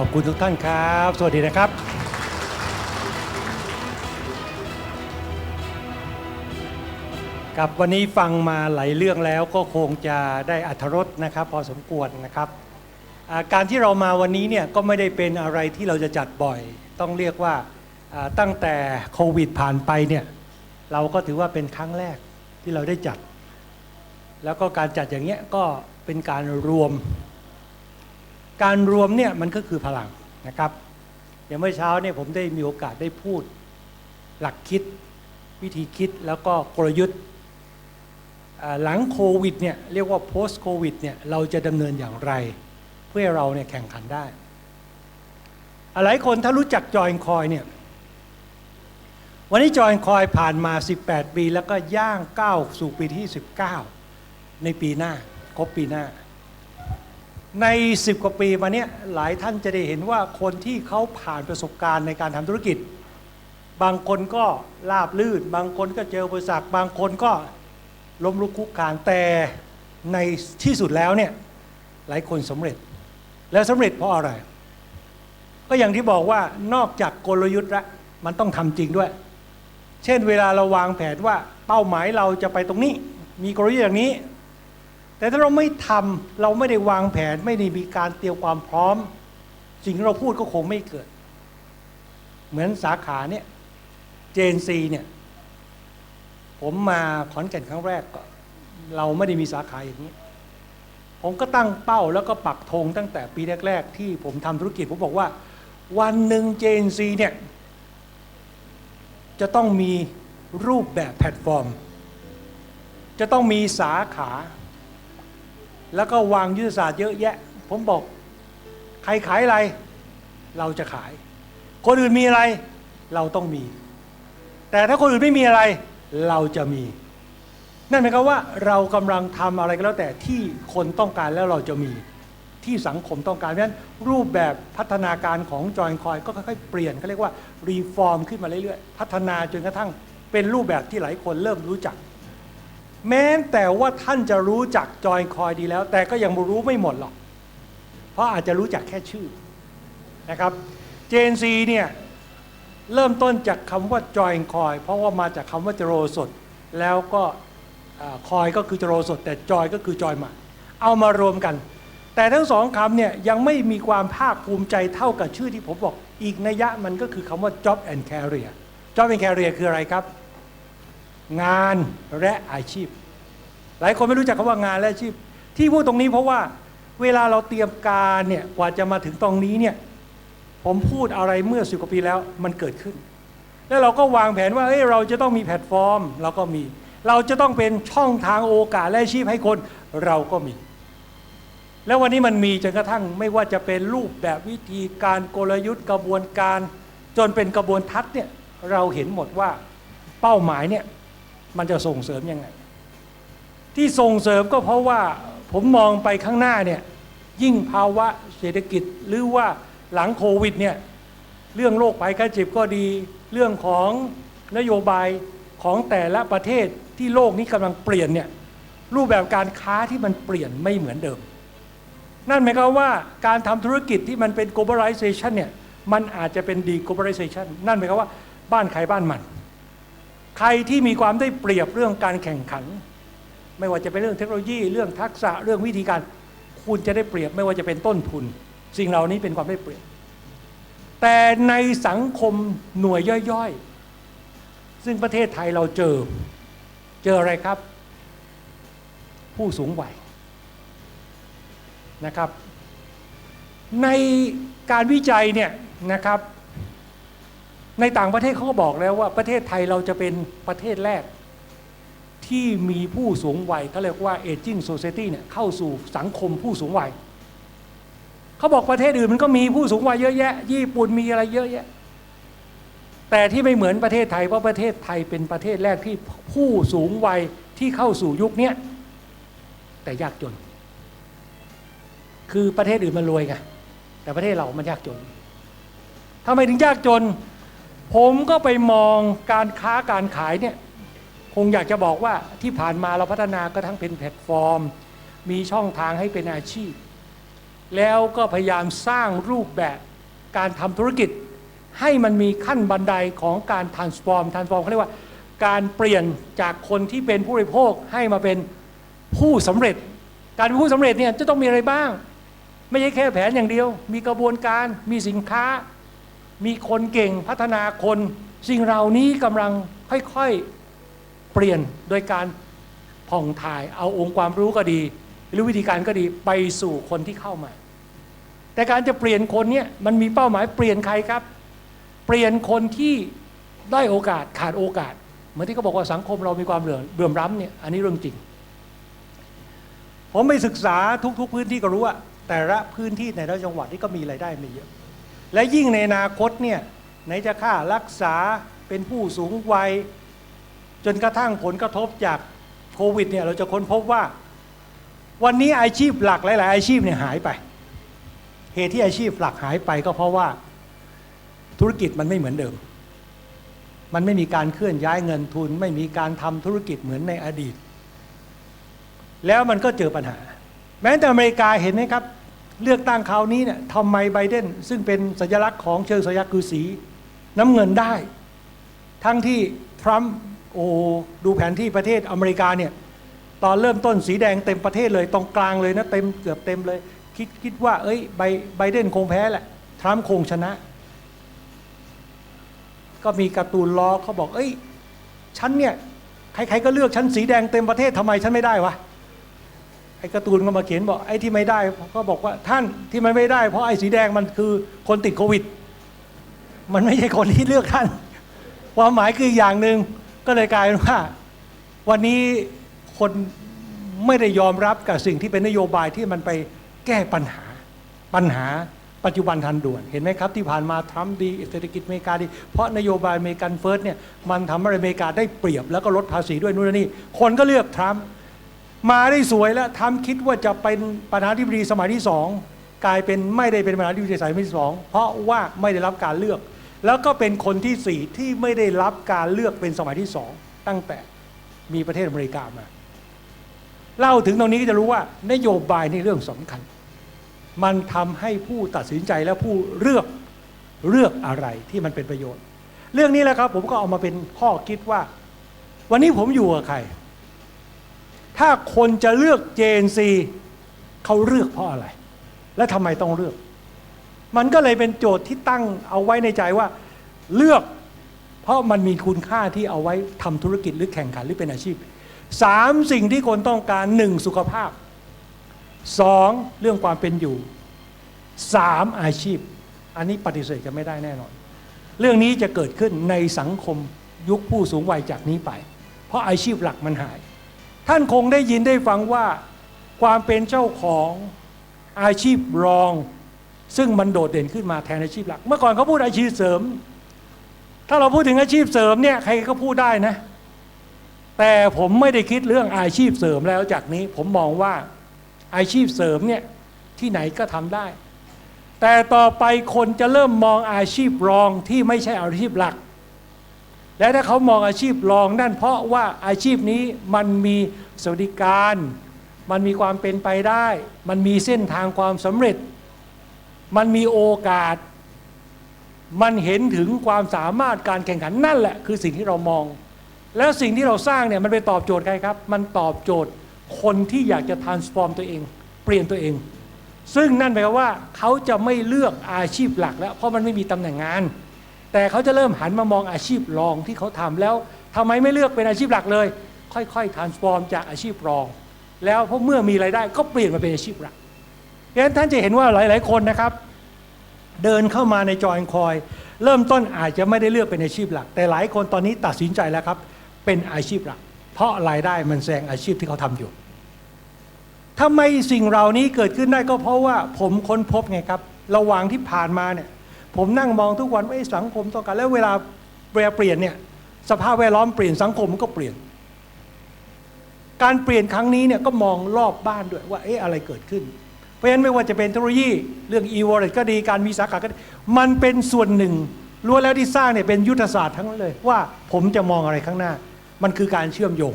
ขอบคุณทุกท่านครับ สวัสดีนะครับกับวันนี้ฟังมาหลายเรื่องแล้วก็คงจะได้อัธรสนะครับ พอสมควรนะครับการที่เรามาวันนี้เนี่ยก็ไม่ได้เป็นอะไรที่เราจะจัดบ่อย ต้องเรียกว่าตั้งแต่โควิดผ่านไปเนี่ยเราก็ถือว่าเป็นครั้งแรกที่เราได้จัด แล้วก็การจัดอย่างเงี้ยก็เป็นการรวม การรวมเนี่ยมันก็คือพลังนะครับ อย่างเมื่อเช้าเนี่ยผมได้มีโอกาสได้พูดหลักคิด วิธีคิดแล้วก็กลยุทธ์หลังโควิดเนี่ยเรียกว่า post โควิดเนี่ยเราจะดำเนินอย่างไร เพื่อเราเนี่ยแข่งขันได้อ่าหลายคนถ้ารู้จักจอยคอยเนี่ยวันนี้จอยคอยผ่านมา 18 ปี แล้วก็ย่างก้าวสู่ปีที่ 19 ในปีหน้า ครบปีหน้า ใน 10 กว่าปีมาเนี้ยหลายท่านจะได้เห็นว่าคนที่เขาผ่านประสบการณ์ในการทำธุรกิจ บางคนก็ลาบลื่น บางคนก็เจออุปสรรคบางคนก็ล้มลุกคลุกคลานแต่ในที่สุดแล้วเนี่ยหลายคนสำเร็จ แล้วสำเร็จเพราะอะไร ก็อย่างที่บอกว่านอกจากกลยุทธ์ละมันต้องทำจริงด้วย เช่นเวลาเราวางแผนว่าเป้าหมายเราจะไปตรงนี้ มีกลยุทธ์อย่างนี้ แต่ถ้าเราไม่ทำเราไม่ได้วางแผนไม่ได้มีการเตรียมความพร้อม สิ่งที่เราพูดก็คงไม่เกิด เหมือนสาขาเนี่ยเจนซีเนี่ย ผมมาขอนแก่นครั้งแรกก็เราไม่ได้มีสาขาอย่างนี้ ผมก็ตั้งเป้าแล้วก็ปักธงตั้งแต่ปีแรก ๆ ที่ผมทำธุรกิจ ผมบอกว่า วันหนึ่งเจนซีเนี่ย จะต้องมีรูปแบบแพลตฟอร์ม จะต้องมีสาขา แล้วก็วางยุทธศาสตร์เยอะแยะ ผมบอก ใครขายอะไร เราจะขาย คนอื่นมีอะไร เราต้องมี แต่ถ้าคนอื่นไม่มีอะไร เราจะมี นั่นหมายความว่าเรากำลังทำอะไรก็แล้วแต่ที่คนต้องการแล้วเราจะมี ที่สังคมต้องการเพราะฉะนั้นรูปแบบพัฒนาการของจอยคอยก็ค่อยๆเปลี่ยนเขาเรียกว่ารีฟอร์มขึ้นมาเรื่อยๆพัฒนาจนกระทั่งเป็นรูปแบบที่หลายคนเริ่มรู้จัก แม้แต่ว่าท่านจะรู้จักจอยคอยดีแล้ว แต่ก็ยังรู้ไม่หมดหรอก เพราะอาจจะรู้จักแค่ชื่อนะครับเจนซีเนี่ยเริ่มต้นจากคำว่าจอยคอยเพราะว่ามาจากคำว่าจโรสดแล้วก็คอยก็คือจโรสดแต่จอยก็คือจอยมาเอามารวมกัน แต่ทั้งสองคำเนี่ยยังไม่มีความภาคภูมิใจเท่ากับชื่อที่ผมบอก อีกนัยยะมันก็คือคำว่า job and career job and career คืออะไรครับ งานและอาชีพ หลายคนไม่รู้จักคำว่างานและอาชีพ ที่พูดตรงนี้เพราะว่าเวลาเราเตรียมการเนี่ยกว่าจะมาถึงตรงนี้เนี่ยผมพูดอะไรเมื่อสิบกว่าปีแล้วมันเกิดขึ้น แล้วเราก็วางแผนว่าเอ้ยเราจะต้องมีแพลตฟอร์ม เราก็มี เราจะต้องเป็นช่องทางโอกาสและอาชีพให้คนเราก็มี แล้ววันนี้มันมีจนกระทั่งไม่ว่าจะเป็นรูปแบบวิธีการกลยุทธ์กระบวนการ จนเป็นกระบวนทัศน์เนี่ยเราเห็นหมดว่าเป้าหมายเนี่ย มันจะส่งเสริมยังไง ที่ส่งเสริมก็เพราะว่าผมมองไปข้างหน้าเนี่ยยิ่งภาวะเศรษฐกิจหรือว่าหลังโควิดเนี่ยเรื่องโรคภัยไข้เจ็บก็ดี เรื่องของนโยบายของแต่ละประเทศที่โลกนี้กำลังเปลี่ยนเนี่ยรูปแบบการค้าที่มันเปลี่ยนไม่เหมือนเดิม นั่นหมายความว่าการทำธุรกิจที่มันเป็น globalization เนี่ยมันอาจจะเป็น deglobalization นั่นหมายความว่าบ้านใครบ้านมัน ใครที่มีความได้เปรียบเรื่องการแข่งขัน ไม่ว่าจะเป็นเรื่องเทคโนโลยี เรื่องทักษะเรื่องวิธีการ คุณจะได้เปรียบไม่ว่าจะเป็นต้นทุน สิ่งเหล่านี้เป็นความได้เปรียบ แต่ในสังคมหน่วยย่อยๆ ซึ่งประเทศไทยเราเจอเจออะไรครับ ผู้สูงวัยนะครับ ในการวิจัยเนี่ยนะครับ ในต่างประเทศเขาก็บอกแล้วว่าประเทศไทยเราจะเป็นประเทศแรก ที่มีผู้สูงวัยเขาเรียกว่า aging society เนี่ยเข้าสู่สังคมผู้สูงวัยเขาบอกประเทศอื่นมันก็มีผู้สูงวัยเยอะแยะ ญี่ปุ่นมีอะไรเยอะแยะ แต่ที่ไม่เหมือนประเทศไทยเพราะประเทศไทยเป็นประเทศแรกที่ผู้สูงวัยที่เข้าสู่ยุคนี้แต่ยากจน คือประเทศอื่นมันรวยไงแต่ประเทศเรามันยากจนทำไมถึงยากจน ผมก็ไปมองการค้าการขายเนี่ยคงอยากจะบอกว่าที่ผ่านมาเราพัฒนาก็ทั้งเป็นแพลตฟอร์ม มีช่องทางให้เป็นอาชีพ แล้วก็พยายามสร้างรูปแบบการทำธุรกิจ ให้มันมีขั้นบันไดของการ transform transform เขาเรียกว่า การเปลี่ยนจากคนที่เป็นผู้บริโภคให้มาเป็นผู้สำเร็จ การเป็นผู้สำเร็จเนี่ยจะต้องมีอะไรบ้าง ไม่ใช่แค่แผนอย่างเดียว มีกระบวนการมีสินค้า มีคนเก่งพัฒนาคน สิ่งเหล่านี้กำลังค่อยๆเปลี่ยนโดยการผ่องถ่ายเอาองค์ความรู้ก็ดี หรือวิธีการก็ดีไปสู่คนที่เข้ามา แต่การจะเปลี่ยนคนเนี่ยมันมีเป้าหมายเปลี่ยนใครครับ เปลี่ยนคนที่ได้โอกาสขาดโอกาส เหมือนที่เขาบอกว่าสังคมเรามีความเหลื่อมเบื่อมล้ำเนี่ยอันนี้เรื่องจริง ผมไปศึกษาทุก ๆ พื้นที่ก็รู้ว่าแต่ละพื้นที่ในแต่ละจังหวัดที่ก็มีรายได้ไม่เยอะ และยิ่งในอนาคตเนี่ยไหนจะค่ารักษาเป็นผู้สูงวัย จนกระทั่งผลกระทบจากโควิดเนี่ยเราจะค้นพบว่า วันนี้อาชีพหลักหลาย ๆ อาชีพเนี่ยหายไป เหตุที่อาชีพหลักหายไปก็เพราะว่าธุรกิจมันไม่เหมือนเดิม มันไม่มีการเคลื่อนย้ายเงินทุน ไม่มีการทำธุรกิจเหมือนในอดีต แล้วมันก็เจอปัญหา แม้แต่อเมริกาเห็นไหมครับ เลือกตั้งคราวนี้เนี่ยทำไมไบเดนซึ่งเป็นสัญลักษณ์ของเชิงสัญลักษณ์คือสีน้ำเงินได้ ทั้งที่ทรัมป์โอ้ดูแผนที่ประเทศอเมริกาเนี่ยตอนเริ่มต้นสีแดงเต็มประเทศเลยตรงกลางเลยนะเต็มเกือบเต็มเลย คิดคิดว่า เอ้ยไบไบเดนคงแพ้แหละทรัมป์คงชนะ ก็มีการ์ตูนล้อเขาบอก เอ้ยฉันเนี่ยใครๆก็เลือกฉันสีแดงเต็มประเทศทำไมฉันไม่ได้วะ อ้การ์ตูนก็มาเขียนบอกไอ้ที่ไม่ได้ก็บอกว่าท่านที่มันไม่ได้ เพราะไอ้สีแดงมันคือคนติดโควิด มันไม่ใช่คนที่เลือกท่าน ความหมายคืออย่างหนึ่งก็เลยกลายเป็นว่า วันนี้คนไม่ได้ยอมรับกับสิ่งที่เป็นนโยบายที่มันไปแก้ปัญหาปัญหาปัจจุบันทันด่วน เห็นไหมครับ ที่ผ่านมาทรัมป์ดีเศรษฐกิจอเมริกาดี เพราะนโยบายอเมริกันเฟิร์สเนี่ยมันทำให้อเมริกาได้เปรียบแล้วก็ลดภาษีด้วยนู่นนนี่คนก็เลือกทรัมป์ มาได้สวยแล้วทรัมป์คิดว่าจะเป็นประธานาธิบดีสมัยที่สองกลายเป็นไม่ได้เป็นประธานาธิบดีสมัยที่สองเพราะว่าไม่ได้รับการเลือก แล้วก็เป็นคนที่สี่ที่ไม่ได้รับการเลือกเป็นสมัยที่สองตั้งแต่มีประเทศอเมริกามา เล่าถึงตรงนี้ก็จะรู้ว่านโยบายนี่เรื่องสำคัญ มันทำให้ผู้ตัดสินใจและผู้เลือกเลือกอะไรที่มันเป็นประโยชน์ เรื่องนี้แหละครับผมก็เอามาเป็นข้อคิดว่า วันนี้ผมอยู่กับใคร ถ้าคนจะเลือกเจนซีเขาเลือกเพราะอะไร และทำไมต้องเลือก มันก็เลยเป็นโจทย์ที่ตั้งเอาไว้ในใจว่า เลือก เพราะมันมีคุณค่าที่เอาไว้ทำธุรกิจหรือแข่งขันหรือเป็นอาชีพสามสิ่งที่คนต้องการหนึ่งสุขภาพสองเรื่องความเป็นอยู่สามอาชีพ อันนี้ปฏิเสธกันไม่ได้แน่นอน เรื่องนี้จะเกิดขึ้นในสังคมยุคผู้สูงวัยจากนี้ไป เพราะอาชีพหลักมันหาย ท่านคงได้ยินได้ฟังว่า ความเป็นเจ้าของอาชีพรอง ซึ่งมันโดดเด่นขึ้นมาแทนอาชีพหลัก เมื่อก่อนเขาพูดอาชีพเสริม ถ้าเราพูดถึงอาชีพเสริมเนี่ยใครก็พูดได้นะ แต่ผมไม่ได้คิดเรื่องอาชีพเสริมแล้วจากนี้ผมมองว่าอาชีพเสริมเนี่ยที่ไหนก็ทำได้ แต่ต่อไปคนจะเริ่มมองอาชีพรองที่ไม่ใช่อาชีพหลัก และถ้าเขามองอาชีพรองนั่นเพราะว่าอาชีพนี้มันมีสวัสดิการ มันมีความเป็นไปได้ มันมีเส้นทางความสำเร็จ มันมีโอกาส มันเห็นถึงความสามารถการแข่งขันนั่นแหละ คือสิ่งที่เรามอง แล้วสิ่งที่เราสร้างเนี่ยมันไปตอบโจทย์ใครครับ มันตอบโจทย์คนที่อยากจะ transform ตัวเอง เปลี่ยนตัวเอง ซึ่งนั่นหมายความว่าเขาจะไม่เลือกอาชีพหลักแล้วเพราะมันไม่มีตำแหน่งงาน แต่เขาจะเริ่มหันมามองอาชีพรองที่เขาทำแล้วทำไมไม่เลือกเป็นอาชีพหลักเลย ค่อยๆ transform จากอาชีพรอง แล้วพอเมื่อมีรายได้ก็เปลี่ยนมาเป็นอาชีพหลักดังนั้นท่านจะเห็นว่าหลายๆคนนะครับ เดินเข้ามาในจอยคอย เริ่มต้นอาจจะไม่ได้เลือกเป็นอาชีพหลัก แต่หลายคนตอนนี้ตัดสินใจแล้วครับเป็นอาชีพหลัก เพราะรายได้มันแซงอาชีพที่เขาทำอยู่ทำไมสิ่งเหล่านี้เกิดขึ้นได้ก็เพราะว่าผมค้นพบไงครับ ระหว่างที่ผ่านมาเนี่ย ผมนั่งมองทุกวันว่าสังคมต้องการแล้วเวลาเวลาเปลี่ยนเนี่ยสภาพแวดล้อมเปลี่ยนสังคมก็เปลี่ยน การเปลี่ยนครั้งนี้เนี่ยก็มองรอบบ้านด้วยว่าเอ๊ะอะไรเกิดขึ้น เพราะฉะนั้นไม่ว่าจะเป็นเทคโนโลยีเรื่อง e-wallet ก็ดีการมีสาขาก็ดีมันเป็นส่วนหนึ่งล้วนแล้วที่สร้างเนี่ยเป็นยุทธศาสตร์ทั้งนั้นเลยว่าผมจะมองอะไรข้างหน้า มันคือการเชื่อมโยง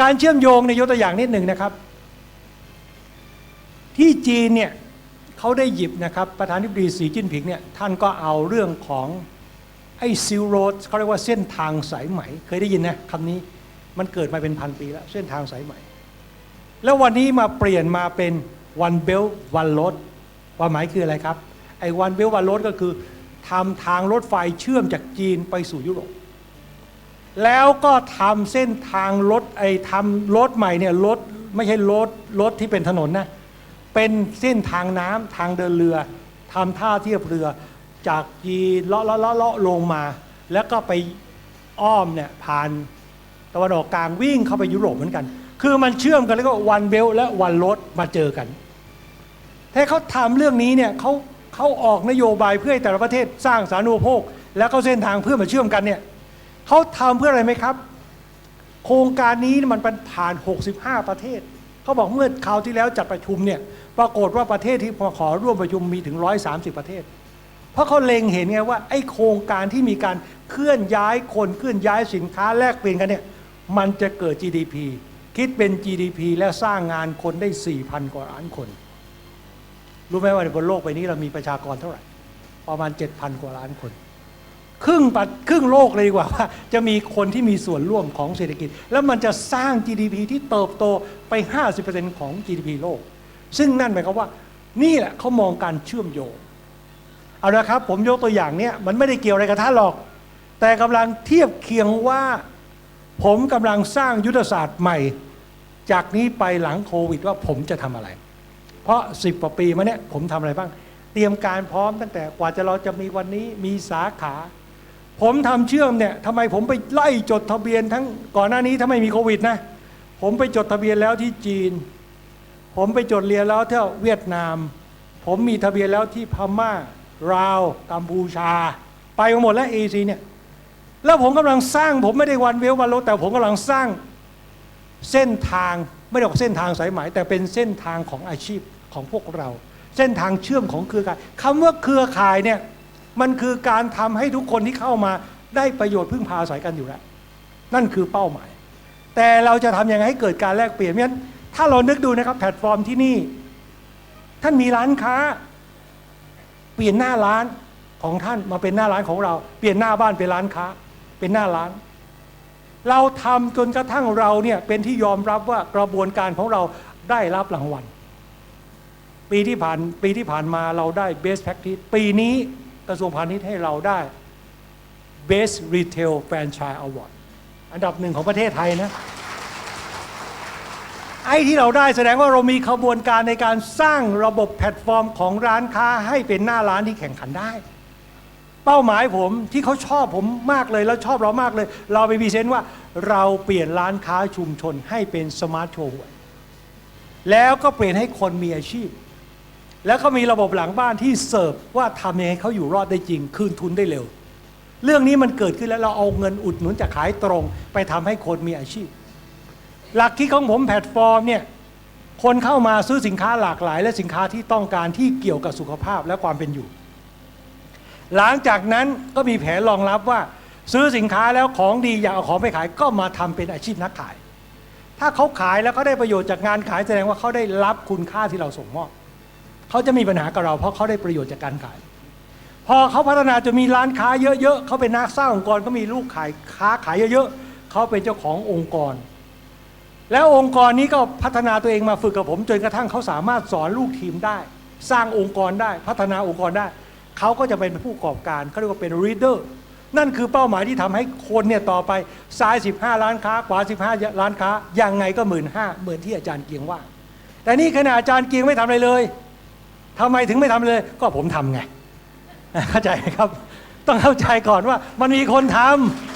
การเชื่อมโยงในยกตัวอย่างนิดหนึ่งนะครับ ที่จีนเนี่ย เขาได้หยิบนะครับประธานาธิบดีสีจิ้นผิงเนี่ยท่านก็เอาเรื่องของไอ้ซิลโรดเขาเรียกว่าเส้นทางสายไหม เคยได้ยินนะคำนี้มันเกิดมาเป็นพันปีแล้ว เส้นทางสายไหม แล้ววันนี้มาเปลี่ยนมาเป็น one belt one road ความหมายคืออะไรครับ ไอ้ one belt one road ก็คือทำทางรถไฟเชื่อมจากจีนไปสู่ยุโรปแล้วก็ทำเส้นทางรถไอ้ทำรถใหม่เนี่ยรถไม่ใช่รถรถที่เป็นถนนนะ เป็นเส้นทางน้ำทางเดินเรือทำท่าเทียบเรือ จากจีเลาะเลาะเลาะลงมา แล้วก็ไปอ้อมเนี่ยผ่านตะวันออกกลางวิ่งเข้าไปยุโรปเหมือนกัน คือมันเชื่อมกันแล้วก็วันเบลและวันรถมาเจอกันถ้าเขาทำเรื่องนี้เนี่ยเขาเขาออกนโยบายเพื่อให้แต่ละประเทศสร้างสาธารณูปโภค แล้วก็เส้นทางเพื่อมาเชื่อมกันเนี่ยเขาทำเพื่ออะไรไหมครับ โครงการนี้มันเป็นผ่าน 65 ประเทศเขาบอกเมื่อคราวที่แล้วจัดประชุมเนี่ย ปรากฏว่าประเทศที่ขอร่วมประชุมมีถึง 130 ประเทศ เพราะเขาเล็งเห็นไงว่าไอ้โครงการที่มีการเคลื่อนย้ายคนเคลื่อนย้ายสินค้าแลกเปลี่ยนกันเนี่ยมันจะเกิด GDP คิดเป็น GDP และสร้างงานคนได้ 4,000 กว่าล้านคน รู้ไหมว่าในบนโลกใบนี้เรามีประชากรเท่าไหร่ ประมาณ 7,000 กว่าล้านคน ครึ่งปัดครึ่งโลกเลยดีกว่าว่า จะมีคนที่มีส่วนร่วมของเศรษฐกิจ แล้วมันจะสร้าง GDP ที่เติบโตไป 50%ของ GDP โลก ซึ่งนั่นหมายความว่า นี่แหละเขามองการเชื่อมโยงเอาละครับ ผมยกตัวอย่างเนี่ยมันไม่ได้เกี่ยวอะไรกับท่านหรอก แต่กำลังเทียบเคียงว่า ผมกำลังสร้างยุทธศาสตร์ใหม่ จากนี้ไปหลังโควิดว่าผมจะทำอะไร เพราะ10กว่าปีมาเนี่ยผมทำอะไรบ้าง เตรียมการพร้อมตั้งแต่กว่าจะเราจะมีวันนี้มีสาขา ผมทำเชื่อมเนี่ยทำไมผมไปไล่จดทะเบียนทั้งก่อนหน้านี้ถ้าไม่มีโควิดนะผมไปจดทะเบียนแล้วที่จีน ผมไปจดเรียนแล้วที่เวียดนาม ผมมีทะเบียนแล้วที่พม่าลาวกัมพูชา ไปหมดแล้วเอซีเนี่ย แล้วผมกำลังสร้าง ผมไม่ได้วันเวลวันโลแต่ผมกำลังสร้างเส้นทางไม่ได้บอกเส้นทางสายไหมแต่เป็นเส้นทางของอาชีพของพวกเรา เส้นทางเชื่อมของเครือข่ายคำว่าเครือข่ายเนี่ยมันคือการทำให้ทุกคนที่เข้ามาได้ประโยชน์พึ่งพาอาศัยกันอยู่แล้วนั่นคือเป้าหมาย แต่เราจะทำยังไงให้เกิดการแลกเปลี่ยนเพราะฉะนั้น ถ้าเรานึกดูนะครับแพลตฟอร์มที่นี่ ท่านมีร้านค้า เปลี่ยนหน้าร้านของท่านมาเป็นหน้าร้านของเรา เปลี่ยนหน้าบ้านเป็นร้านค้า เป็นหน้าร้าน เราทำจนกระทั่งเราเนี่ยเป็นที่ยอมรับว่ากระบวนการของเราได้รับรางวัลปีที่ผ่านปีที่ผ่านมาเราได้ Best Practice ปีนี้กระทรวงพาณิชย์ให้เราได้ Best Retail Franchise Award อันดับหนึ่งของประเทศไทยนะ ไอ้ที่เราได้แสดงว่าเรามีขบวนการในการสร้างระบบแพลตฟอร์มของร้านค้าให้เป็นหน้าร้านที่แข่งขันได้ เป้าหมายผมที่เขาชอบผมมากเลยแล้วชอบเรามากเลย เราไปพรีเซนต์ว่าเราเปลี่ยนร้านค้าชุมชนให้เป็นสมาร์ทโชว์หวยแล้วก็เปลี่ยนให้คนมีอาชีพ แล้วก็มีระบบหลังบ้านที่เสิร์ฟว่าทำยังไงเขาอยู่รอดได้จริง คืนทุนได้เร็ว เรื่องนี้มันเกิดขึ้นแล้วเราเอาเงินอุดหนุนจากขายตรง ไปทำให้คนมีอาชีพ หลักคิดของผมแพลตฟอร์มเนี่ยคนเข้ามาซื้อสินค้าหลากหลาย และสินค้าที่ต้องการที่เกี่ยวกับสุขภาพและความเป็นอยู่ หลังจากนั้นก็มีแผนรองรับว่า ซื้อสินค้าแล้วของดีอยากเอาของไปขายก็มาทำเป็นอาชีพนักขาย ถ้าเขาขายแล้วเขาได้ประโยชน์จากงานขายแสดงว่าเขาได้รับคุณค่าที่เราส่งมอบเขาจะมีปัญหากับเรา เพราะเขาได้ประโยชน์จากการขาย พอเขาพัฒนาจะมีร้านค้าเยอะๆเขาเป็นนักสร้างองค์กรก็มีลูกขายค้าขายเยอะๆเขาเป็นเจ้าขององค์กร แล้วองค์กรนี้ก็พัฒนาตัวเองมาฝึกกับผม จนกระทั่งเขาสามารถสอนลูกทีมได้ สร้างองค์กรได้ พัฒนาองค์กรได้ เขาก็จะเป็นผู้ประกอบการเขาเรียกว่าเป็น reader นั่นคือเป้าหมายที่ทำให้คนเนี่ยต่อไปซ้าย 15 ล้านค้าขวา 15 ล้านค้ายังไงก็หมื่นห้าเหมือนที่อาจารย์เกียงว่า แต่นี่ขณะอาจารย์เกียงไม่ทำอะไรเลยทำไมถึงไม่ทำเลย ก็ผมทำไงเข้าใจไหมครับ ต้องเข้าใจก่อนว่ามันมีคนทำ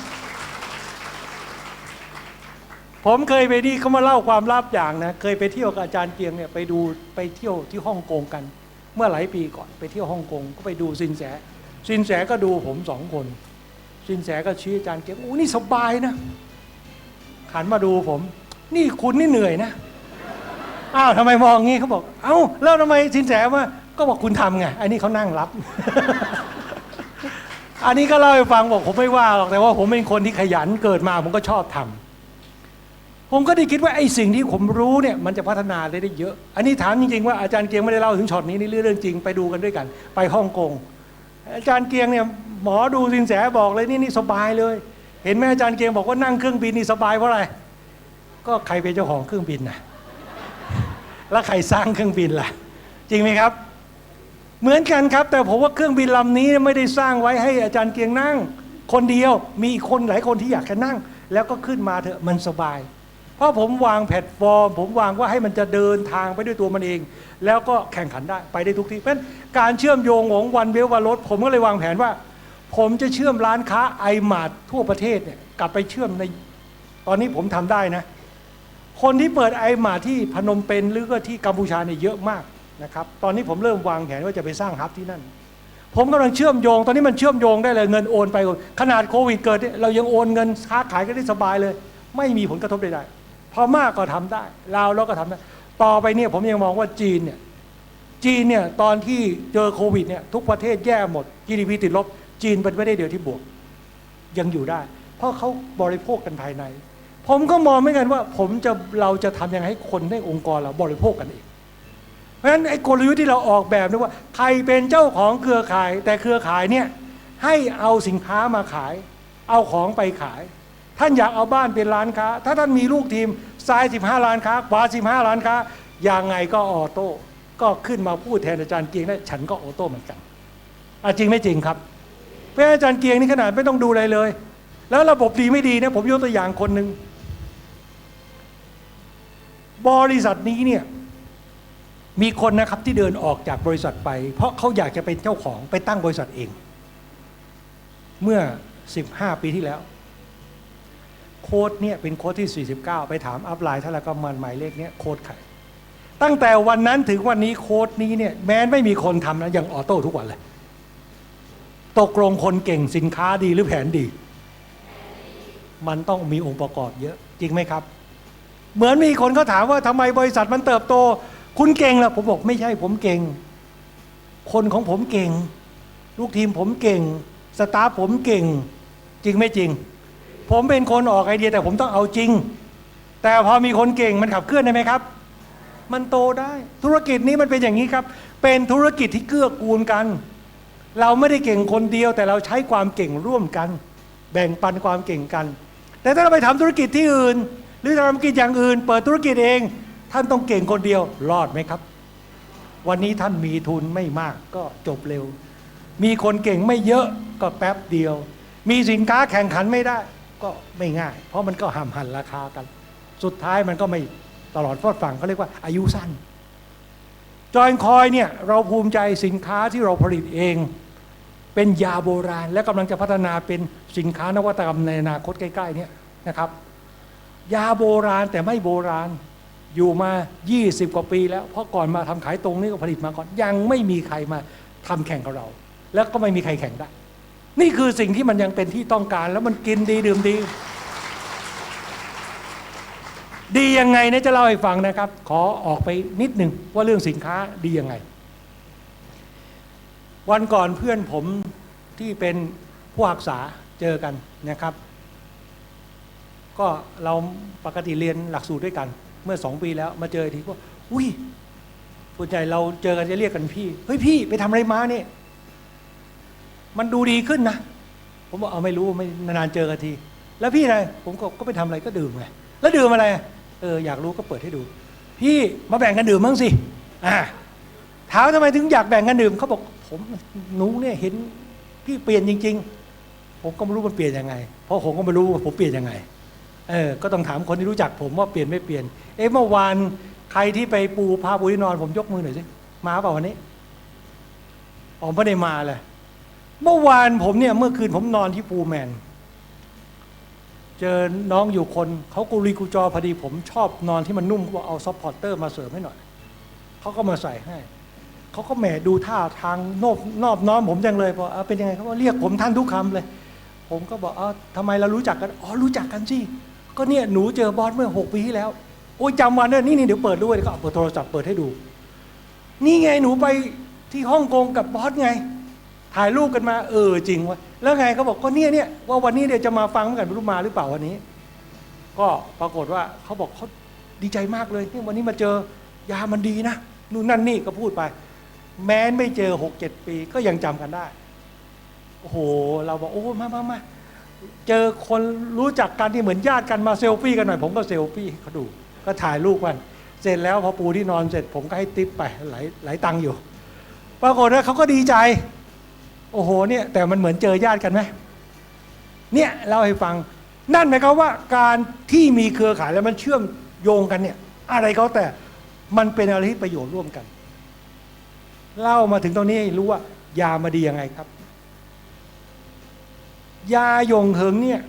ผมเคยไปนี่เขามาเล่าความลับอย่างนะเคยไปเที่ยวกับอาจารย์เกียงเนี่ยไปดูไปเที่ยวที่ฮ่องกงกัน เมื่อหลายปีก่อนไปเที่ยวฮ่องกงก็ไปดูสินแสสินแสก็ดูผมสองคน สินแสก็ชี้อาจารย์เกียงโอ้นี่สบายนะขันมาดูผม นี่คุณนี่เหนื่อยนะอ้าวทำไมมองงี้เขาบอก เอ้าแล้วทำไมสินแสว่าก็บอกคุณทำไงอันนี้เขานั่งรับ อันนี้ก็เล่าให้ฟังบอกผมไม่ว่าหรอกแต่ว่าผมเป็นคนที่ขยันเกิดมาผมก็ชอบทำ ผมก็ได้คิดว่าไอ้สิ่งที่ผมรู้เนี่ยมันจะพัฒนาได้ได้เยอะ อันนี้ถามจริงๆว่าอาจารย์เกียงไม่ได้เล่าถึงช็อตนี้นี่เรื่องจริงไปดูกันด้วยกัน ไปฮ่องกงอาจารย์เกียงเนี่ยหมอดูสินแสบอกเลยนี่นี่สบายเลย เห็นไหมอาจารย์เกียงบอกว่านั่งเครื่องบินนี่สบายเพราะอะไร ก็ใครเป็นเจ้าของเครื่องบินนะแล้วใครสร้างเครื่องบินล่ะ จริงไหมครับ เหมือนกันครับ แต่ผมว่าเครื่องบินลำนี้ไม่ได้สร้างไว้ให้อาจารย์เกียงนั่ง คนเดียวมีคนหลายคนที่อยากจะนั่ง แล้วก็ขึ้นมาเถอะมันสบาย เพราะผมวางแพลตฟอร์ม ผมวางว่าให้มันจะเดินทางไปด้วยตัวมันเอง แล้วก็แข่งขันได้ไปได้ทุกที่ เพราะฉะนั้นการเชื่อมโยงของวันเวลวันรถผมก็เลยวางแผนว่า ผมจะเชื่อมร้านค้าไอมาร์ทั่วประเทศเนี่ยกลับไปเชื่อมในตอนนี้ผมทำได้นะ คนที่เปิดไอมาที่พนมเปญหรือก็ที่กัมพูชาเนี่ยเยอะมากนะครับตอนนี้ผมเริ่มวางแผนว่าจะไปสร้างฮับที่นั่น ผมกำลังเชื่อมโยง ตอนนี้มันเชื่อมโยงได้เลยเงินโอนไปขนาดโควิดเกิดเนี่ยเรายังโอนเงินค้าขายกันได้สบายเลย ไม่มีผลกระทบใดๆ พม่าก็ทำได้ลาวเราก็ทำได้ ต่อไปเนี่ยผมยังมองว่าจีนเนี่ยจีนเนี่ยตอนที่เจอโควิดเนี่ยทุกประเทศแย่หมด GDP ติดลบ จีนเป็นประเทศเดียวที่บวก ยังอยู่ได้ เพราะเขาบริโภคกันภายใน ผมก็มองไม่กันว่า ผมจะเราจะทำยังไงให้คนในองค์กรเราบริโภคกันเองเพราะฉะนั้นไอ้กลยุทธ์ที่เราออกแบบนี่ว่าใครเป็นเจ้าของเครือข่าย แต่เครือข่ายเนี่ยให้เอาสินค้ามาขาย เอาของไปขาย ท่านอยากเอาบ้านเป็นร้านค้า ถ้าท่านมีลูกทีมซ้าย 15 ล้านค้าขวา 15 ล้านค้ายังไงก็ออโต้ก็ขึ้นมาพูดแทนอาจารย์เกียงได้ฉันก็ออโต้เหมือนกันอจริงไม่จริงครับเพราะฉะนั้นอาจารย์เกียงนี่ขนาดไม่ต้องดูอะไรเลย แล้วระบบดีไม่ดีนะผมยกตัวอย่างคนหนึ่งบริษัทนี้เนี่ยมีคนนะครับที่เดินออกจากบริษัทไป เพราะเขาอยากจะเป็นเจ้าของไปตั้งบริษัทเอง เมื่อ 15 ปีที่แล้ว โค้ดเนี่ยเป็นโค้ดที่ 49 ไปถามอัพไลน์ถ้าแล้วก็มันหมายเลขเนี้ยโค้ดใครตั้งแต่วันนั้นถึงวันนี้โค้ดนี้เนี่ยแม้ไม่มีคนทำนะยังออโต้ทุกวันเลย ตกลงคนเก่งสินค้าดีหรือแผนดี มันต้องมีองค์ประกอบเยอะ จริงไหมครับ เหมือนมีคนเขาถามว่าทำไมบริษัทมันเติบโต คุณเก่งล่ะผมบอกไม่ใช่ผมเก่ง คนของผมเก่ง ลูกทีมผมเก่ง สตาฟผมเก่ง จริงไม่จริง ผมเป็นคนออกไอเดียแต่ผมต้องเอาจริง แต่พอมีคนเก่งมันขับเคลื่อนได้ไหมครับ มันโตได้ธุรกิจนี้มันเป็นอย่างนี้ครับ เป็นธุรกิจที่เกื้อกูลกัน เราไม่ได้เก่งคนเดียว แต่เราใช้ความเก่งร่วมกัน แบ่งปันความเก่งกัน แต่ถ้าเราไปทำธุรกิจที่อื่น หรือทำธุรกิจอย่างอื่น เปิดธุรกิจเอง ท่านต้องเก่งคนเดียวรอดไหมครับ วันนี้ท่านมีทุนไม่มากก็จบเร็ว มีคนเก่งไม่เยอะก็แป๊บเดียว มีสินค้าแข่งขันไม่ได้ ก็ไม่ง่าย เพราะมันก็ห้ามหันราคากัน สุดท้ายมันก็ไม่ตลอดฟอดฝั่งเขาเรียกว่าอายุสั้นจอยคอยเนี่ยเราภูมิใจสินค้าที่เราผลิตเอง เป็นยาโบราณ และกำลังจะพัฒนาเป็นสินค้านวัตกรรมในอนาคตใกล้ๆเนี่ยนะครับ ยาโบราณแต่ไม่โบราณอยู่มา 20 กว่าปีแล้ว เพราะก่อนมาทำขายตรงนี่ก็ผลิตมาก่อน ยังไม่มีใครมาทำแข่งกับเรา แล้วก็ไม่มีใครแข่งได้ นี่คือสิ่งที่มันยังเป็นที่ต้องการ แล้วมันกินดีดื่มดี ดียังไงเนี่ยจะเล่าให้ฟังนะครับ ขอออกไปนิดหนึ่งว่าเรื่องสินค้าดียังไง วันก่อนเพื่อนผมที่เป็นผู้อักษาเจอกันนะครับ ก็เราปกติเรียนหลักสูตรด้วยกัน เมื่อสองปีแล้วมาเจอทีก็อุ้ยส่วนใหญ่เราเจอกันจะเรียกกันพี่เฮ้ยพี่ไปทำอะไรมาเนี่ย มันดูดีขึ้นนะ ผมบอกเอาไม่รู้ไม่นานๆเจอกันที แล้วพี่อะไรผมก็ก็ไปทำอะไรก็ดื่มไงแล้วดื่มอะไรเอออยากรู้ก็เปิดให้ดู พี่มาแบ่งกันดื่มมั้งสิอ่าถามทำไมถึงอยากแบ่งกันดื่มเขาบอกผมหนูเนี่ยเห็นพี่เปลี่ยนจริง ๆ ผมก็ไม่รู้มันเปลี่ยนยังไง เพราะผมก็ไม่รู้ว่าผมเปลี่ยนยังไงเออก็ต้องถามคนที่รู้จักผมว่าเปลี่ยนไม่เปลี่ยน เอ๊ะเมื่อวานใครที่ไปปูพาปูที่นอน ผมยกมือหน่อยสิมาเปล่าวันนี้อ๋อไม่ได้มาเลย เมื่อวานผมเนี่ยเมื่อคืนผมนอนที่ปูแมน เจอน้องอยู่คนเขากุลีกุจอพอดีผมชอบนอนที่มันนุ่มเขาบอกเอาซัพพอร์เตอร์มาเสริมให้หน่อยเขาก็มาใส่ให้เขาก็แหมดูท่าทางโนบนอบน้อมผมจังเลยบอกเป็นยังไงเขาบอกเรียกผมท่านทุกคำเลย ผมก็บอกเออทำไมเรารู้จักกันอ๋อรู้จักกันสิก็เนี่ยหนูเจอบอสเมื่อหกปีที่แล้วโอ้ยจำวันเนี่ยนี่นี่เดี๋ยวเปิดด้วยก็เอาเปิดโทรศัพท์เปิดให้ดู นี่ไงหนูไปที่ฮ่องกงกับบอสไง ถ่ายรูปกันมา เออจริงวะแล้วไงเขาบอกก็เนี่ยเนี่ยว่าวันนี้เดี๋ยวจะมาฟังเหมือนไม่รู้มาหรือเปล่าวันนี้ ก็ปรากฏว่าเขาบอกเขาดีใจมากเลยนี่วันนี้มาเจอยามันดีนะนู่นนั่นนี่ก็พูดไป แม้ไม่เจอหกเจ็ดปีก็ยังจำกันได้โอ้โหเราบอกโอ้มามามาเจอคนรู้จักกันที่เหมือนญาติกันมาเซลฟี่กันหน่อยผมก็เซลฟี่เขาดู ก็ถ่ายรูปกันเสร็จแล้วพอปูที่นอนเสร็จผมก็ให้ติปไปหลายหลายตังค์อยู่ ปรากฏว่าเขาก็ดีใจ โอ้โหเนี่ยแต่มันเหมือนเจอญาติกันไหมเนี่ยเล่าให้ฟัง นั่นหมายความว่าการที่มีเครือข่ายแล้วมันเชื่อมโยงกันเนี่ยอะไรก็แต่มันเป็นอะไรที่ประโยชน์ร่วมกัน เล่ามาถึงตรงนี้รู้ว่ายามาดียังไงครับ ยายงเหิงเนี่ย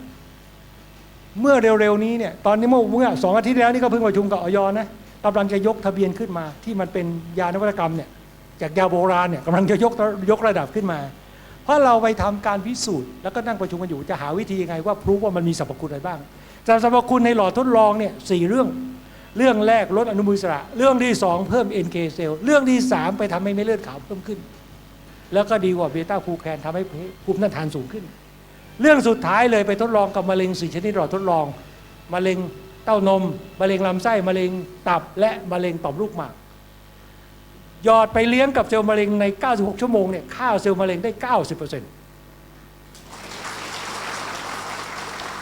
เมื่อเร็วๆนี้เนี่ยตอนนี้เมื่อเมื่อสองอาทิตย์แล้วนี่ก็เพิ่งประชุมกับออยนะกำลังจะยกทะเบียนขึ้นมา ที่มันเป็นยานวัตกรรมเนี่ยจากยาโบราณเนี่ยกำลังจะยกยกระดับขึ้นมา เพราะเราไปทำการพิสูจน์แล้วก็นั่งประชุมกันอยู่จะหาวิธียังไงว่าพรูฟว่ามันมีสรรพคุณอะไรบ้างแต่สรรพคุณในหลอดทดลองเนี่ยสี่เรื่องเรื่องแรกลดอนุมูลอิสระ เรื่องที่สองเพิ่ม NK เซลล์เรื่องที่สามไปทำให้เม็ดเลือดขาวเพิ่มขึ้น แล้วก็ดีกว่าเบต้าคูแคนทำให้ภูมิต้านทานสูงขึ้น เรื่องสุดท้ายเลยไปทดลองกับมะเร็งสี่ชนิดหลอดทดลองมะเร็งเต้านมมะเร็งลำไส้มะเร็งตับและมะเร็งต่อมลูกหมาก หยอดไปเลี้ยงกับเซลล์มะเร็งใน 96 ชั่วโมงเนี่ยฆ่าเซลล์มะเร็งได้ 90%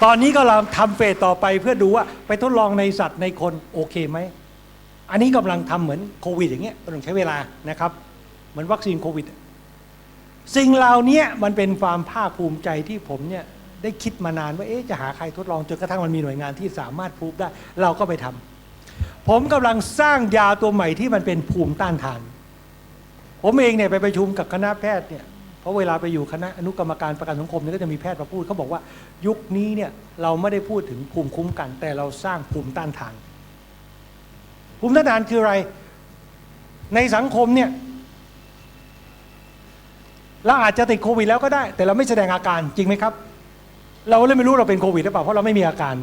ตอนนี้ก็เราทำเฟสต่อไปเพื่อดูว่าไปทดลองในสัตว์ในคนโอเคไหม อันนี้กำลังทำเหมือนโควิดอย่างเงี้ยต้องใช้เวลานะครับ เหมือนวัคซีนโควิด สิ่งเหล่านี้มันเป็นความภาคภูมิใจที่ผมเนี่ยได้คิดมานานว่าเอ๊ะจะหาใครทดลองจนกระทั่งมันมีหน่วยงานที่สามารถพูดได้ เราก็ไปทำ ผมกำลังสร้างยาตัวใหม่ที่มันเป็นภูมิต้านทาน ผมเองเนี่ยไปประชุมกับคณะแพทย์เนี่ยเพราะเวลาไปอยู่คณะอนุกรรมการประกันสังคมเนี่ยก็จะมีแพทย์มาพูดเขาบอกว่า ยุคนี้เนี่ยเราไม่ได้พูดถึงภูมิคุ้มกัน แต่เราสร้างภูมิต้านทาน ภูมิต้านทานคืออะไร ในสังคมเนี่ยเราอาจจะติดโควิดแล้วก็ได้ แต่เราไม่แสดงอาการจริงไหมครับ เราเลยไม่รู้เราเป็นโควิดหรือเปล่าเพราะเราไม่มีอาการ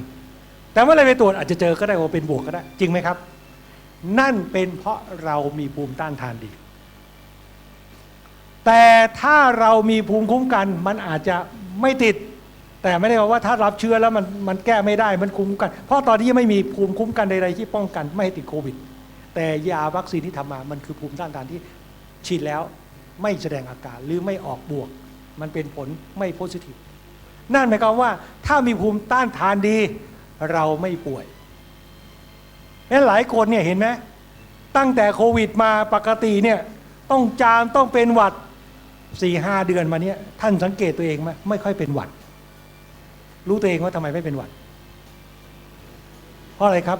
แต่เมื่อเราไปตรวจอาจจะเจอก็ได้ว่าเป็นบวกก็ได้ จริงไหมครับ นั่นเป็นเพราะเรามีภูมิต้านทานดี แต่ถ้าเรามีภูมิคุ้มกันมันอาจจะไม่ติด แต่ไม่ได้บอกว่าถ้ารับเชื้อแล้วมันมันแก้ไม่ได้มันคุ้มกัน เพราะตอนนี้ยังไม่มีภูมิคุ้มกันใดๆที่ป้องกันไม่ให้ติดโควิด แต่ยาวัคซีนที่ทำมา มันคือภูมิต้านทานที่ฉีดแล้วไม่แสดงอาการหรือไม่ออกบวก มันเป็นผลไม่โพสิทีฟนั่นหมายความว่าถ้ามีภูมิต้านทานดี เราไม่ป่วยและหลายคนเนี่ยเห็นไหมตั้งแต่โควิดมาปกติเนี่ยต้องจามต้องเป็นหวัดสี่ห้าเดือนมาเนี่ยท่านสังเกตตัวเองไหมไม่ค่อยเป็นหวัด รู้ตัวเองว่าทำไมไม่เป็นหวัด เพราะอะไรครับ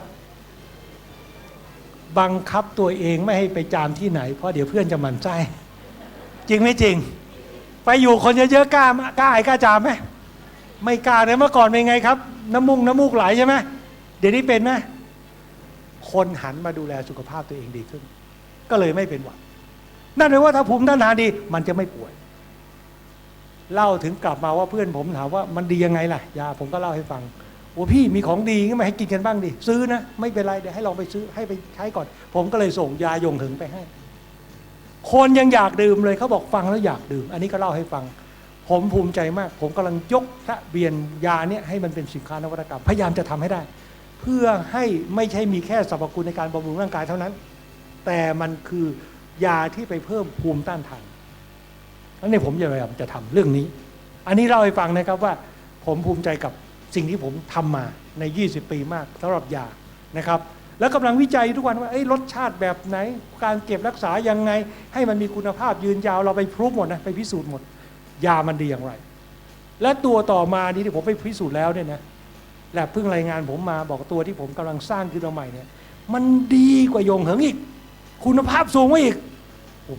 บังคับตัวเองไม่ให้ไปจามที่ไหน เพราะเดี๋ยวเพื่อนจะหมั่นไส้จริงไม่จริง ไปอยู่คนเยอะๆกล้ากล้าไอ้กล้าจามไหม ไม่กล้าเลยเมื่อก่อนเป็นไงครับ น้ำมูกน้ำมูกไหลใช่ไหมเดี๋ยวนี้เป็นไหมคนหันมาดูแลสุขภาพตัวเองดีขึ้น ก็เลยไม่เป็นหวัด นั่นแปลว่าถ้าภูมิต้านทานดี มันจะไม่ป่วย เล่าถึงกลับมาว่าเพื่อนผมถามว่ามันดียังไงล่ะ ยาผมก็เล่าให้ฟังโอ้พี่มีของดีก็มาให้กินกันบ้างดิซื้อนะไม่เป็นไรเดี๋ยวให้ลองไปซื้อให้ไปใช้ก่อน ผมก็เลยส่งยาหยงหึงไปให้ คนยังอยากดื่มเลยเขาบอกฟังแล้วอยากดื่ม อันนี้ก็เล่าให้ฟัง ผมภูมิใจมาก ผมกำลังยกทะเบียนยาเนี่ยให้มันเป็นสินค้านวัตกรรม พยายามจะทำให้ได้ เพื่อให้ไม่ใช่มีแค่สรรพคุณในการบำรุงร่างกายเท่านั้น แต่มันคือยาที่ไปเพิ่มภูมิต้านทานแล้วเนี่ยผมจะพยายามจะทำเรื่องนี้ อันนี้เล่าให้ฟังนะครับว่า ผมภูมิใจกับสิ่งที่ผมทำมาใน 20 ปีมากสำหรับยานะครับ แล้วกำลังวิจัยทุกวันว่ารสชาติแบบไหน การเก็บรักษายังไง ให้มันมีคุณภาพยืนยาวเราไปพรูฟหมดนะไปพิสูจน์หมด ยามันดีอย่างไร และตัวต่อมานี้ที่ผมไปพิสูจน์แล้วเนี่ยนะแลบเพิ่งรายงานผมมาบอกตัวที่ผมกำลังสร้างขึ้นมาใหม่เนี่ย มันดีกว่ายงเหิงอีก คุณภาพสูงกว่าอีก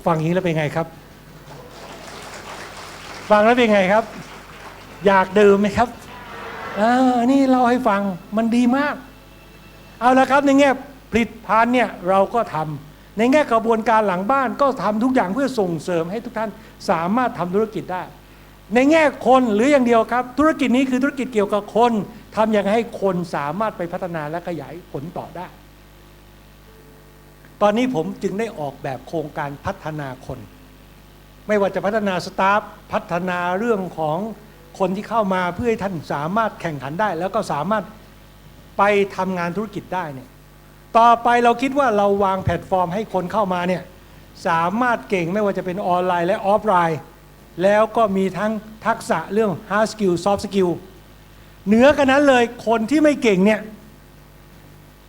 ฟังอย่างนี้แล้วเป็นไงครับ ฟังแล้วเป็นไงครับ อยากดื่มไหมครับอ่านี่เล่าให้ฟังมันดีมาก เอาละครับในแง่ผลิตภัณฑ์เนี่ยเราก็ทำ ในแง่กระบวนการหลังบ้านก็ทำทุกอย่างเพื่อส่งเสริมให้ทุกท่านสามารถทำธุรกิจได้ ในแง่คนหรืออย่างเดียวครับ ธุรกิจนี้คือธุรกิจเกี่ยวกับคนทำอย่างให้คนสามารถไปพัฒนาและขยายผลต่อได้ ตอนนี้ผมจึงได้ออกแบบโครงการพัฒนาคน ไม่ว่าจะพัฒนาสตาฟพัฒนาเรื่องของคนที่เข้ามาเพื่อให้ท่านสามารถแข่งขันได้ แล้วก็สามารถไปทำงานธุรกิจได้เนี่ย ต่อไปเราคิดว่าเราวางแพลตฟอร์มให้คนเข้ามาเนี่ยสามารถเก่งไม่ว่าจะเป็นออนไลน์และออฟไลน์ แล้วก็มีทั้งทักษะเรื่อง hard skill soft skill เหนือกันนั้นเลยคนที่ไม่เก่งเนี่ย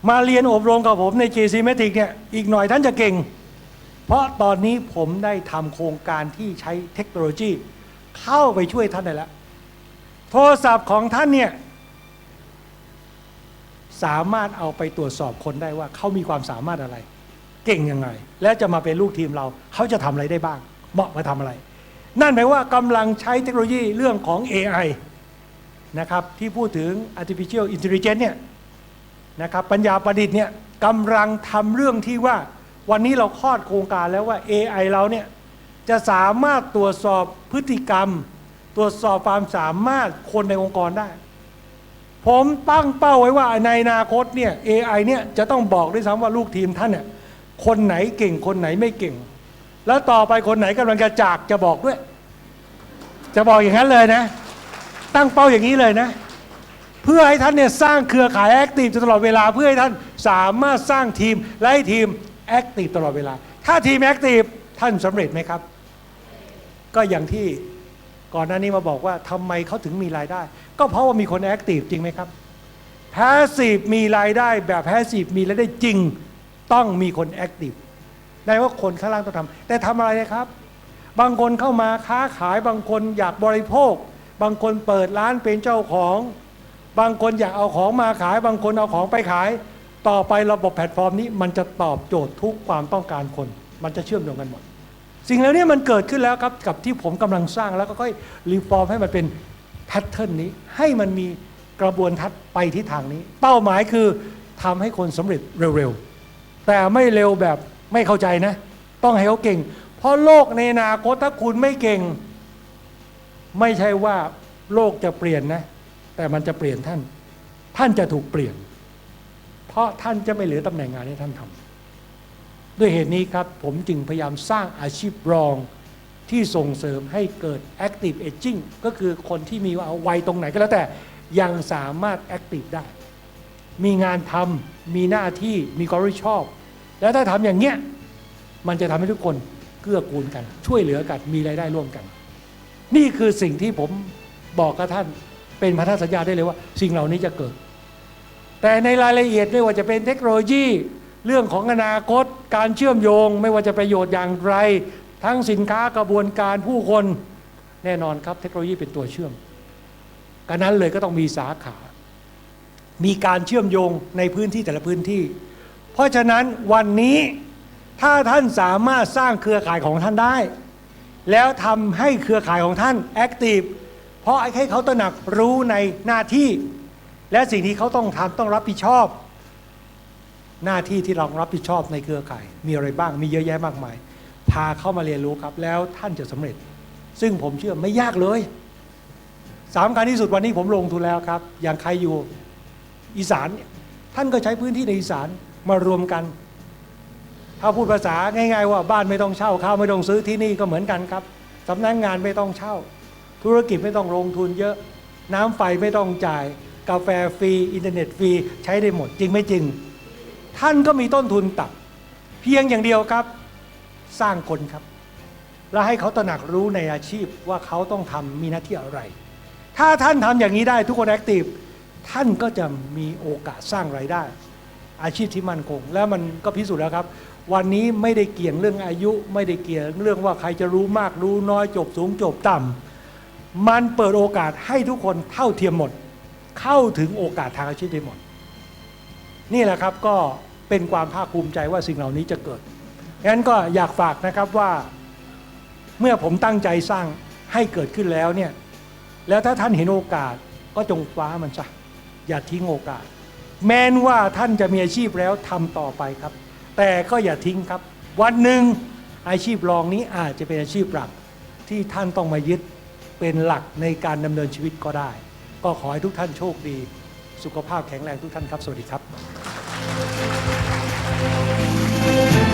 มาเรียนอบรมกับผมใน JC m a t i c เนี่ยอีกหน่อยท่านจะเก่ง เพราะตอนนี้ผมได้ทำโครงการที่ใช้เทคโนโลยี เข้าไปช่วยท่านได้แล้ว โทรศัพท์ของท่านเนี่ย สามารถเอาไปตรวจสอบคนได้ว่าเขามีความสามารถอะไร เก่งยังไง และจะมาเป็นลูกทีมเราเขาจะทำอะไรได้บ้าง เหมาะมาทำอะไร นั่นหมายว่ากำลังใช้เทคโนโลยีเรื่องของ AI นะครับที่พูดถึง artificial intelligence เนี่ยนะครับปัญญาประดิษฐ์เนี่ยกำลังทำเรื่องที่ว่า วันนี้เราคลอดโครงการแล้วว่า AI เราเนี่ยจะสามารถตรวจสอบพฤติกรรม ตรวจสอบความสามารถคนในองค์กรได้ ผมตั้งเป้าไว้ว่าในอนาคตเนี่ย AI เนี่ยจะต้องบอกด้วยซ้ำว่าลูกทีมท่านเนี่ยคนไหนเก่งคนไหนไม่เก่ง แล้วต่อไปคนไหนกำลังจะจากจะบอกด้วย จะบอกอย่างนั้นเลยนะ ตั้งเป้าอย่างนี้เลยนะ เพื่อให้ท่านเนี่ยสร้างเครือข่ายแอคทีฟตลอดเวลาเพื่อให้ท่านสามารถสร้างทีมและให้ทีมแอคทีฟตลอดเวลา ถ้าทีมแอคทีฟท่านสำเร็จไหมครับ ก็อย่างที่ ก่อนหน้านี้มาบอกว่าทำไมเขาถึงมีรายได้ ก็เพราะว่ามีคนแอคทีฟจริงไหมครับแพสซีฟมีรายได้แบบแพสซีฟมีรายได้จริงต้องมีคนแอคทีฟได้ว่าคนข้างล่างต้องทำแต่ทำอะไรนะครับ บางคนเข้ามาค้าขายบางคนอยากบริโภค บางคนเปิดร้านเป็นเจ้าของ บางคนอยากเอาของมาขาย บางคนเอาของไปขาย ต่อไประบบแพลตฟอร์มนี้มันจะตอบโจทย์ทุกความต้องการคน มันจะเชื่อมโยงกันหมด สิ่งเหล่านี้มันเกิดขึ้นแล้วครับกับที่ผมกำลังสร้างแล้วก็ค่อยรีฟอร์มให้มันเป็นแพทเทิร์นนี้ ให้มันมีกระบวนทัศน์ไปที่ทางนี้ เป้าหมายคือทำให้คนสำเร็จเร็วๆ แต่ไม่เร็วแบบไม่เข้าใจนะ ต้องให้เขาเก่ง เพราะโลกในอนาคตถ้าคุณไม่เก่ง ไม่ใช่ว่าโลกจะเปลี่ยนนะ แต่มันจะเปลี่ยนท่าน ท่านจะถูกเปลี่ยน เพราะท่านจะไม่เหลือตำแหน่งงานให้ท่านทำ ด้วยเหตุนี้ครับ ผมจึงพยายามสร้างอาชีพรองที่ส่งเสริมให้เกิด active aging ก็คือคนที่มีวัยตรงไหนก็แล้วแต่ยังสามารถ active ได้ มีงานทำมีหน้าที่มีความรับผิดชอบ แล้วถ้าทำอย่างเงี้ย มันจะทำให้ทุกคนเกื้อกูลกัน ช่วยเหลือกัน มีรายได้ร่วมกัน นี่คือสิ่งที่ผมบอกกับท่านเป็นพันธสัญญาได้เลยว่า สิ่งเหล่านี้จะเกิด แต่ในรายละเอียดไม่ว่าจะเป็นเทคโนโลยี เรื่องของอนาคตการเชื่อมโยงไม่ว่าจะประโยชน์อย่างไร ทั้งสินค้ากระบวนการผู้คน แน่นอนครับเทคโนโลยีเป็นตัวเชื่อมกันนั้นเลยก็ต้องมีสาขา มีการเชื่อมโยงในพื้นที่แต่ละพื้นที่ เพราะฉะนั้นวันนี้ถ้าท่านสามารถสร้างเครือข่ายของท่านได้ แล้วทำให้เครือข่ายของท่านแอคทีฟเพราะให้เขาตระหนักรู้ในหน้าที่ และสิ่งที่เขาต้องทำต้องรับผิดชอบ หน้าที่ที่เรารับผิดชอบในเครือข่าย มีอะไรบ้างมีเยอะแยะมากมาย พาเข้ามาเรียนรู้ครับ แล้วท่านจะสำเร็จ ซึ่งผมเชื่อไม่ยากเลยสำคัญที่สุดวันนี้ผมลงทุนแล้วครับ อย่างใครอยู่อีสานเนี่ยท่านก็ใช้พื้นที่ในอีสานมารวมกัน ถ้าพูดภาษาง่าย ๆ ว่าบ้านไม่ต้องเช่าข้าวไม่ต้องซื้อที่นี่ก็เหมือนกันครับสำนักงานไม่ต้องเช่า ธุรกิจไม่ต้องลงทุนเยอะ น้ำไฟไม่ต้องจ่าย กาแฟฟรีอินเทอร์เน็ตฟรีใช้ได้หมดจริงไม่จริง ท่านก็มีต้นทุนต่ำเพียงอย่างเดียวครับ สร้างคนครับ และให้เขาตระหนักรู้ในอาชีพว่าเขาต้องทำมีหน้าที่อะไร ถ้าท่านทำอย่างนี้ได้ทุกคนแอคทีฟท่านก็จะมีโอกาสสร้างไรายได้ อาชีพที่มั่นคง แล้วมันก็พิสูจน์แล้วครับ วันนี้ไม่ได้เกี่ยงเรื่องอายุ ไม่ได้เกี่ยงเรื่องว่าใครจะรู้มากรู้น้อยจบสูงจบต่ำมันเปิดโอกาสให้ทุกคนเท่าเทียมหมด เข้าถึงโอกาสทางอาชีพได้หมด นี่แหละครับก็เป็นความภาคภูมิใจว่าสิ่งเหล่านี้จะเกิดงั้นก็อยากฝากนะครับว่าเมื่อผมตั้งใจสร้างให้เกิดขึ้นแล้วเนี่ยแล้วถ้าท่านเห็นโอกาสก็จงคว้ามันซะอย่าทิ้งโอกาส แม้นว่าท่านจะมีอาชีพแล้วทำต่อไปครับ แต่ก็อย่าทิ้งครับ วันหนึ่งอาชีพรองนี้อาจจะเป็นอาชีพหลักที่ท่านต้องมายึดเป็นหลักในการดำเนินชีวิตก็ได้ ก็ขอให้ทุกท่านโชคดี สุขภาพแข็งแรงทุกท่านครับ สวัสดีครับ